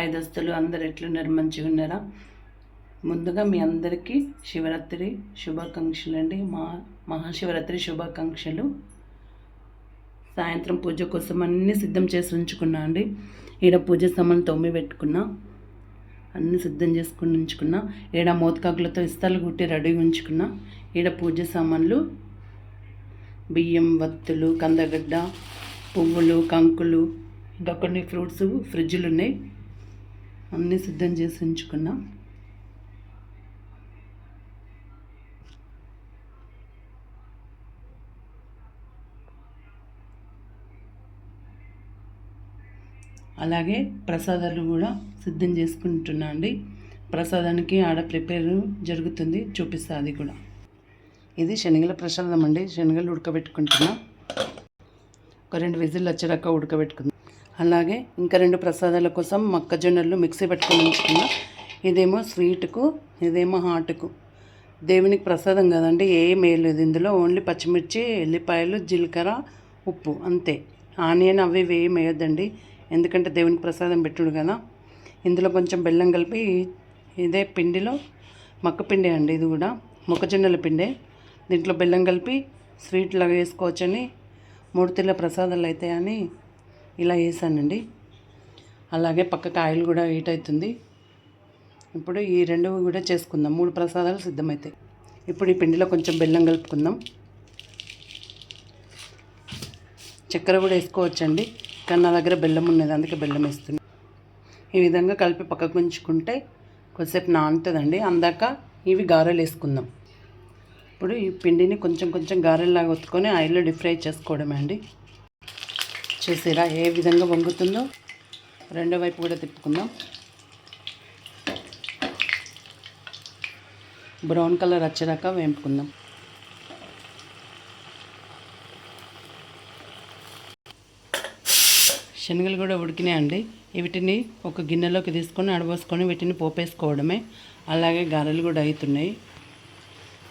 ఐదస్తులు అందరు ఎట్లున్నారు మంచిగా ఉన్నారా? ముందుగా మీ అందరికీ శివరాత్రి శుభాకాంక్షలు అండి. మా మహాశివరాత్రి శుభాకాంక్షలు. సాయంత్రం పూజ కోసం అన్నీ సిద్ధం చేసి ఉంచుకున్నా అండి. ఈడ పూజ సామాన్లు తొమ్మి పెట్టుకున్నా అన్నీ సిద్ధం చేసుకుని ఉంచుకున్నా ఈడ మోతకాకులతో ఇస్తాలు కుట్టి రెడీగా ఉంచుకున్నా ఈడ పూజ సామాన్లు బియ్యం వత్తులు కందగడ్డ పువ్వులు కంకులు ఇంకా కొన్ని ఫ్రూట్స్ ఫ్రిడ్జ్లు ఉన్నాయి. అన్నీ సిద్ధం చేసి ఉంచుకున్నాం. అలాగే ప్రసాదాలు కూడా సిద్ధం చేసుకుంటున్నా అండి. ప్రసాదానికి ఆడ ప్రిపేర్ జరుగుతుంది. చూపిస్తా అది కూడా. ఇది శనగల ప్రసాదం అండి. శనగలు ఉడకబెట్టుకుంటున్నా. ఒక రెండు విజిల్ వచ్చేదాకా ఉడకబెట్టుకుందాం. అలాగే ఇంకా రెండు ప్రసాదాల కోసం మొక్కజొన్నలు మిక్సీ పెట్టుకొని ఉంచుకున్నా ఇదేమో స్వీట్కు ఇదేమో హాట్కు దేవునికి ప్రసాదం కదండి ఏం వేయలేదు. ఇందులో ఓన్లీ పచ్చిమిర్చి ఎల్లిపాయలు జీలకర్ర ఉప్పు అంతే. ఆనియన్ అవి ఇవి ఏం వేయొద్దండి. ఎందుకంటే దేవునికి ప్రసాదం పెట్టుడు కదా. ఇందులో కొంచెం బెల్లం కలిపి ఇదే పిండిలో మక్కపిండే అండి ఇది కూడా మొక్కజొన్నల పిండే. దీంట్లో బెల్లం కలిపి స్వీట్ లాగా వేసుకోవచ్చని మూడు తిల్ల ప్రసాదాలు అవుతాయని ఇలా వేసానండి. అలాగే పక్కకు ఆయిల్ కూడా హీట్ అవుతుంది. ఇప్పుడు ఈ రెండు కూడా చేసుకుందాం. మూడు ప్రసాదాలు సిద్ధమవుతాయి ఇప్పుడు ఈ పిండిలో కొంచెం బెల్లం కలుపుకుందాం. చక్కెర కూడా వేసుకోవచ్చండి. కానీ నా దగ్గర బెల్లం ఉన్నది అందుకే బెల్లం వేస్తుంది ఈ విధంగా కలిపి పక్కకు ఉంచుకుంటే కొద్దిసేపు నానుతుందండి. అందాక ఇవి గారెలు వేసుకుందాం. ఇప్పుడు ఈ పిండిని కొంచెం కొంచెం గారెల్లాగా ఒత్తుకొని ఆయిల్లో డీప్ ఫ్రై చేసుకోవడమే అండి. చూసిరా ఏ విధంగా వంగుతుందో రెండో వైపు కూడా తిప్పుకుందాం. బ్రౌన్ కలర్ వచ్చేదాకా వేపుకుందాం. శనగలు కూడా ఉడికినాయండి. వీటిని ఒక గిన్నెలోకి తీసుకొని అడబోసుకొని వీటిని పోపేసుకోవడమే. అలాగే గారెలు కూడా అవుతున్నాయి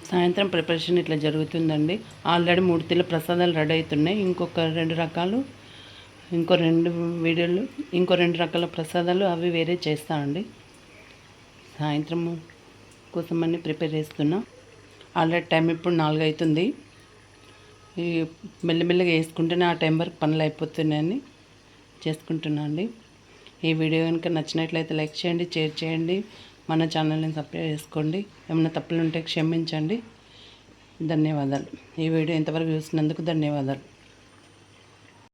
సాయంత్రం ప్రిపరేషన్ ఇట్లా జరుగుతుందండి. ఆల్రెడీ మూడు తెల్ల ప్రసాదాలు రెడీ అవుతున్నాయి. ఇంకొక రెండు రకాలు ఇంకో రెండు వీడియోలు ఇంకో రెండు రకాల ప్రసాదాలు అవి వేరే చేస్తామండి సాయంత్రం కోసం అన్ని ప్రిపేర్ చేస్తున్నా. ఆల్రెడీ టైం ఇప్పుడు నాలుగు అవుతుంది ఈ మెల్లమెల్లగా వేసుకుంటేనే ఆ టైం వరకు పనులు అయిపోతున్నాయని చేసుకుంటున్నా అండి. ఈ వీడియో కనుక నచ్చినట్లయితే లైక్ చేయండి షేర్ చేయండి మన ఛానల్ని సబ్స్క్రైబ్ చేసుకోండి. ఏమైనా తప్పులు ఉంటే క్షమించండి. ధన్యవాదాలు. ఈ వీడియో ఇంతవరకు చూసినందుకు ధన్యవాదాలు.